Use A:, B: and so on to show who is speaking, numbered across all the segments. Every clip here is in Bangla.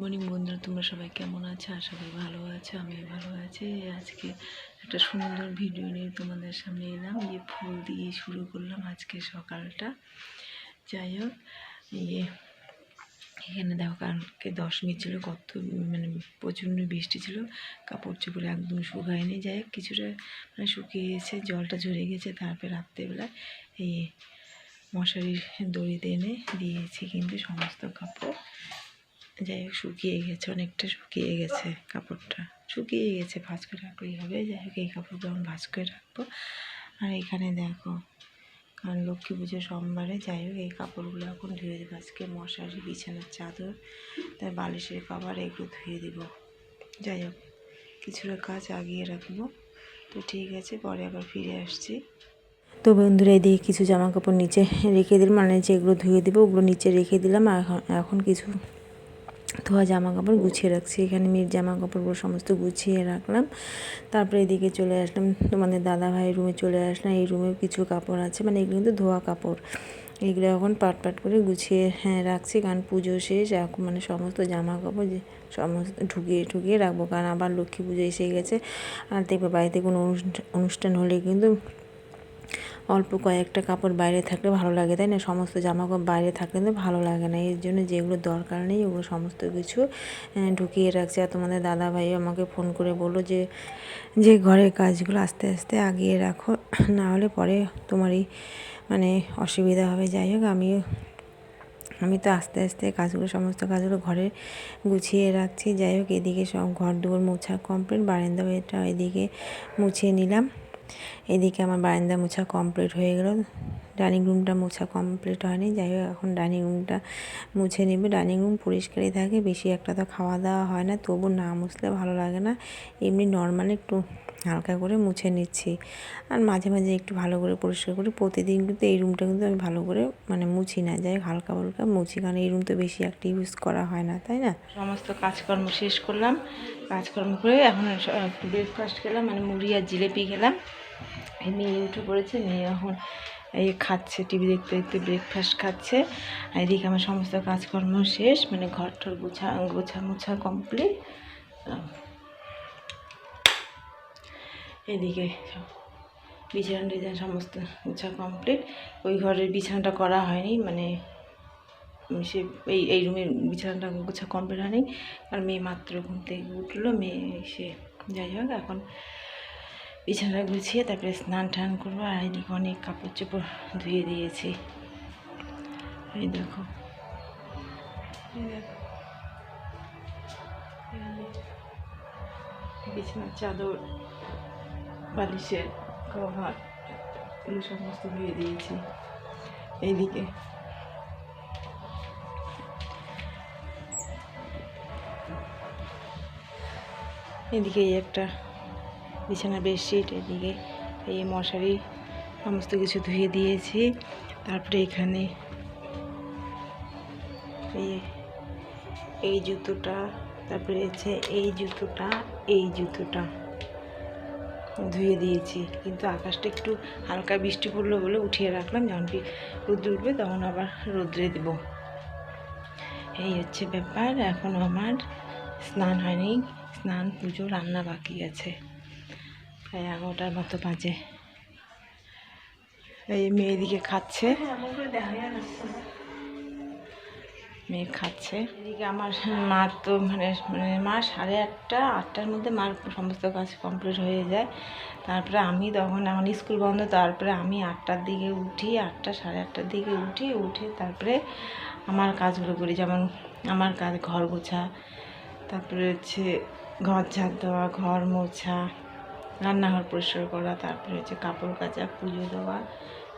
A: মর্নিং বন্ধুরা। তোমরা সবাই কেমন আছো? আশা করি ভালো আছো আমি ভালো আছি। আজকে একটা সুন্দর ভিডিও নিয়ে তোমাদের সামনে এলাম। যে ফুল দিয়ে শুরু করলাম আজকে সকালটা। যাই হোক ইয়ে এখানে দেখো কালকে দশমী ছিল, কত মানে প্রচণ্ড বৃষ্টি ছিল। কাপড় চোপড় একদম শুকায়নি। যাই হোক, কিছুটা মানে শুকিয়ে গেছে জলটা ঝরে গেছে। তারপরে রাত্রেবেলা এই মশারির দড়িতে এনে দিয়েছি কিন্তু সমস্ত কাপড়। যাই হোক, শুকিয়ে গেছে, অনেকটা শুকিয়ে গেছে কাপড়টা। শুকিয়ে গেছে, ভাঁজ করে রাখলেই হবে। যাই হোক, এই কাপড়গুলো আমি ভাঁজ করে রাখব। আর এখানে দেখো, কারণ লক্ষ্মী পুজো সোমবারে, যাই হোক, এই কাপড়গুলো এখন ধুয়ে দেবো। আজকে মশারি, বিছানার চাদর, তার বালিশের কভার, এগুলো ধুয়ে দেব। যাই হোক, কিছুটা কাজ আগিয়ে রাখব। তো ঠিক আছে, পরে আবার ফিরে আসছি।
B: তো বন্ধুরা, এদিকে কিছু জামা কাপড় নিচে রেখে দিলাম। মানে যেগুলো ধুয়ে দেবো, ওগুলো নিচে রেখে দিলাম। এখন এখন কিছু ধোয়া জামা কাপড় গুছিয়ে রাখছি। এখানে মেয়ের জামা কাপড়গুলো সমস্ত গুছিয়ে রাখলাম। তারপরে এদিকে চলে আসলাম। তোমাদের দাদা ভাইয়ের রুমে চলে আসলাম। এই রুমেও কিছু কাপড় আছে। মানে এগুলো কিন্তু ধোয়া কাপড়। এগুলো এখন পাট পাট করে গুছিয়ে হ্যাঁ রাখছি। কারণ পুজো শেষ। এখন মানে সমস্ত জামা কাপড় যে সমস্ত ঢুকিয়ে ঢুকিয়ে রাখব। কারণ আবার লক্ষ্মী পুজো এসে গেছে। আর দেখবে বাড়িতে কোনো অনুষ্ঠান অনুষ্ঠান হলে কিন্তু অল্প কয়েকটা কাপড় বাইরে থাকলে ভালো লাগে, তাই না? সমস্ত জামা কাপড় বাইরে থাকলে কিন্তু ভালো লাগে না। এর জন্য যেগুলো দরকার নেই, ওগুলো সমস্ত কিছু ঢুকিয়ে রাখছে। আর তোমাদের দাদা ভাই আমাকে ফোন করে বলল যে যে ঘরের কাজগুলো আস্তে আস্তে আগিয়ে রাখো, না হলে পরে তোমারই মানে অসুবিধা হবে। যাই হোক, আমিও, আমি তো আস্তে আস্তে কাজগুলো, সমস্ত কাজগুলো ঘরে গুছিয়ে রাখছি। যাই হোক, এদিকে সব ঘর দুয়ার মোছা কমপ্লিট, বারান্দা এটা এদিকে মুছিয়ে নিলাম। এদিকে আমার বারান্দা মোছা কমপ্লিট হয়ে গেল। ডাইনিং রুমটা মোছা কমপ্লিট হয়নি। যাই হোক, এখন ডাইনিং রুমটা মুছে নেবে। ডাইনিং রুম পরিষ্কারই থাকে, বেশি একটা তো খাওয়া দাওয়া হয় না, তবু না মুছলে ভালো লাগে না। এমনি নর্মাল একটু হালকা করে মুছে নিচ্ছি। আর মাঝে মাঝে একটু ভালো করে পরিষ্কার করি। প্রতিদিন কিন্তু এই রুমটা কিন্তু আমি ভালো করে মানে মুছি না। যাই হালকা হালকা মুছি, কারণ এই রুম তো বেশি একটা ইউজ করা হয় না, তাই না?
A: সমস্ত কাজকর্ম শেষ করলাম। কাজকর্ম করে এখন ব্রেকফাস্ট খেলাম মানে মুড়ি আর জিলেপি খেলাম। মেয়ে উঠে পড়েছে, মেয়ে এখন এই খাচ্ছে টিভি দেখতে দেখতে ব্রেকফাস্ট খাচ্ছে। এদিকে আমার সমস্ত কাজকর্ম শেষ মানে ঘর টর গোছা গোছা মোছা কমপ্লিট এদিকে বিছানা টিছানা সমস্ত গোছা কমপ্লিট ওই ঘরের বিছানাটা করা হয়নি মানে সে এই এই রুমের বিছানাটা গোছা কমপ্লিট হয়নি। আর মেয়ে মাত্র ঘুম থেকে উঠল, মেয়ে সে যাই হোক, এখন বিছানাটা গুছিয়ে তারপরে স্নান টান করব, আর এদিকে অনেক কাপড় চোপড় ধুয়ে দিয়েছি। এই দেখো। বিছানার চাদর, বালিশের কভার, এগুলো সমস্ত ধুয়ে দিয়েছি। এইদিকে। এদিকে এই একটা বিছানা বেডশিট, এদিকে এই মশারি, সমস্ত কিছু ধুয়ে দিয়েছি। তারপরে এখানে এই এই জুতোটা, তারপরে হচ্ছে এই জুতোটা এই জুতোটা ধুয়ে দিয়েছি। কিন্তু আকাশটা একটু হালকা বৃষ্টি পড়ল বলে উঠিয়ে রাখলাম। যখন রোদ্র উঠবে তখন আবার রোদ্রে দেব। এই হচ্ছে ব্যাপার। এখন আমার স্নান হয়নি। স্নান, পুজো, রান্না বাকি আছে। প্রায় এগারোটার মতো বাজে। এই মেয়ে এদিকে খাচ্ছে। মেয়ে খাচ্ছে। এদিকে আমার মার তো মানে মানে মা সাড়ে আটটা, আটটার মধ্যে মার সমস্ত কাজ কমপ্লিট হয়ে যায়। তারপরে আমি তখন এখন স্কুল বন্ধ, তারপরে আমি আটটার দিকে উঠি, আটটা, সাড়ে আটটার দিকে উঠি, উঠে তারপরে আমার কাজগুলো করি। যেমন আমার কাজ ঘর গোছা, তারপরে হচ্ছে ঘর ঝাড় দেওয়া, ঘর মোছা রান্নাঘর পরিষ্কার করা, তারপরে হচ্ছে কাপড় কাচা, পুজো দেওয়া,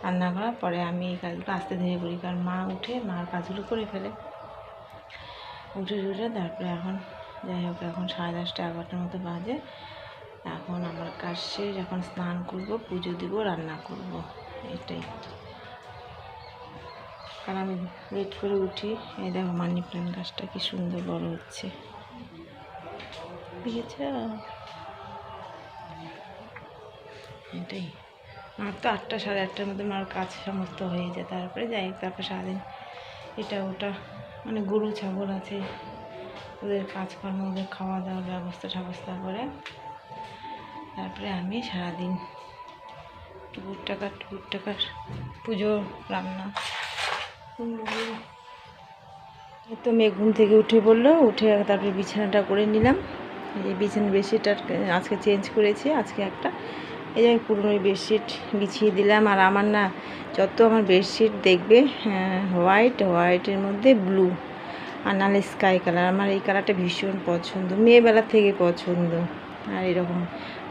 A: রান্না করা। পরে আমি এই কাজগুলো আস্তে ধীরে করি, কারণ মা উঠে, মার কাজগুলো করে ফেলে। উঠে উঠে তারপরে এখন যাই হোক, এখন সাড়ে দশটা, এগারোটার মতো বাজে। এখন আমার কাজ শেষ, এখন স্নান করব, পুজো দিব, রান্না করব, এটাই। কারণ আমি লেট করে উঠি, এই দেখো মানি প্ল্যান্ট গাছটা কি সুন্দর বড় হচ্ছে। দেখেছ এটাই। আমার তো আটটা, সাড়ে আটটার মধ্যে আমার কাজ সমস্ত হয়ে যায়। তারপরে যাই, তারপরে সারাদিন এটা ওটা। মানে গরু, ছাগল আছে,
B: ওদের কাজকর্ম, ওদের খাওয়া দাওয়ার ব্যবস্থা ব্যবস্থা করে। তারপরে আমি সারাদিন টুকুর টাকা টুকুর টাকার পুজো, রান্না। তো মেয়ে ঘুম থেকে উঠে পড়ল, উঠে তারপরে বিছানাটা করে নিলাম। এই বিছানা বেডশিটটা আজকে চেঞ্জ করেছি, আজকে একটা। এই যে আমি পুরনো বেডশিট বিছিয়ে দিলাম আর আমার না যত আমার বেডশিট দেখবে হোয়াইট হোয়াইটের মধ্যে ব্লু আর নাহলে স্কাই কালার আমার এই কালারটা ভীষণ পছন্দ, মেয়েবেলা থেকে পছন্দ আর এরকম।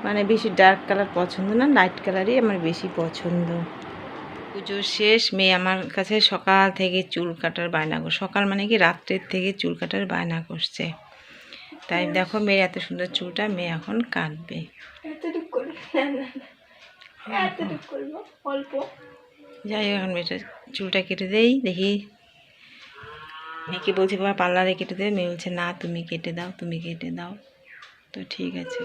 B: মানে বেশি ডার্ক কালার পছন্দ না লাইট কালারই আমার বেশি পছন্দ। পুজো শেষ, মেয়ে আমার কাছে সকাল থেকে চুল কাটার বায়না কর, সকাল মানে কি রাত্রের থেকে চুল কাটার বায়না করছে। তাই দেখো মেয়ের এত সুন্দর চুলটা মেয়ে এখন কাটবে
A: করব। অল্প।
B: যাই হোক এখন মেয়েটা চুলটা কেটে দেই দেখি। মেয়েকে বলছি বাবা পার্লারে কেটে দেবে মেয়ে বলছে না তুমি কেটে দাও তুমি কেটে দাও। তো ঠিক আছে।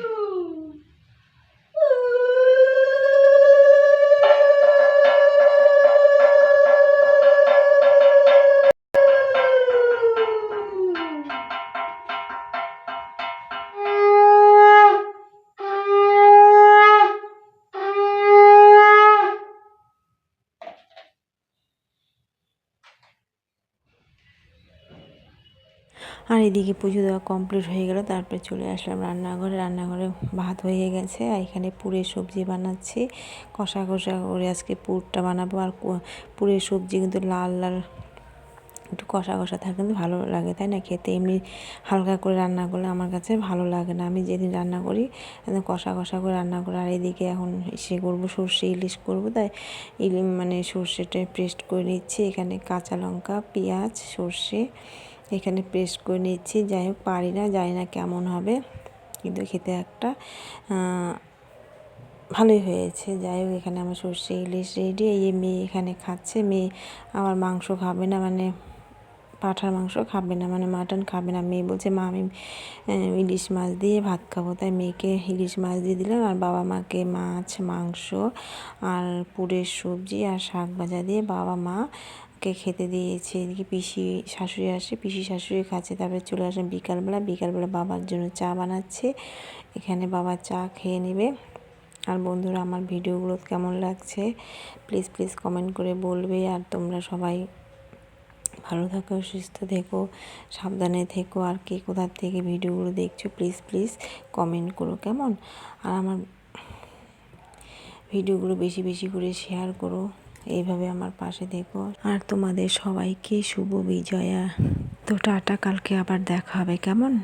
A: আর এদিকে পুজো দেওয়া কমপ্লিট হয়ে গেল, তারপরে চলে আসলাম রান্নাঘরে। রান্নাঘরে ভাত হয়ে গেছে, আর এখানে পুরের সবজি বানাচ্ছি। কষা কষা করে আজকে পুরটা বানাবো, আর পুরের সবজি কিন্তু লাল লাল, একটু কষা কষা থাকে কিন্তু ভালো লাগে, তাই না? খেতে এমনি হালকা করে রান্না করলে আমার কাছে ভালো লাগে না। আমি যেদিন রান্না করি, একদম কষা কষা করে রান্না করি, আর এদিকে এখন সে করব সর্ষে ইলিশ করব, তাই ইলি মানে সর্ষেটা পেস্ট করে নিচ্ছি। এখানে কাঁচা লঙ্কা, পেঁয়াজ, সর্ষে এখানে পেস্ট করে নিচ্ছি। যাই হোক, পারি না, জানি না কেমন হবে। কিন্তু খেতে একটা ভালোই হয়েছে। যাই হোক, এখানে আমার সর্ষে ইলিশ রেডি। এই মেয়ে এখানে খাচ্ছে। মেয়ে আমার মাংস খাবে না মানে পাঁঠার মাংস খাবে না মানে মাটন খাবে না। মেয়ে বলছে, মা, আমি ইলিশ মাছ দিয়ে ভাত খাব। তাই মেয়েকে ইলিশ মাছ দিয়ে দিলাম। আর বাবা মাকে মাছ, মাংস আর পুরের সবজি আর শাক ভাজা দিয়ে বাবা মা কে খেতে দিয়েছে? এদিকে পিসি শাশুড়ি আসে, পিসি শাশুড়ি খাচ্ছে তারপরে চলে আসে বিকালবেলা। বিকালবেলা বাবার জন্য চা বানাচ্ছে। এখানে বাবা চা খেয়ে নেবে। আর বন্ধুরা, আমার ভিডিওগুলো কেমন লাগছে? প্লিজ প্লিজ কমেন্ট করে বলবে। আর তোমরা সবাই ভালো থাকো, সুস্থ থেকো, সাবধানে থেকো। আর কে কোথার থেকে ভিডিওগুলো দেখছ, প্লিজ প্লিজ কমেন্ট করো কেমন? আর আমার ভিডিওগুলো বেশি বেশি করে শেয়ার করো। এইভাবে আমার পাশে দেখো। আর তোমাদের সবাইকে শুভ বিজয়া। তো টাটা, কালকে আবার দেখা হবে, কেমন?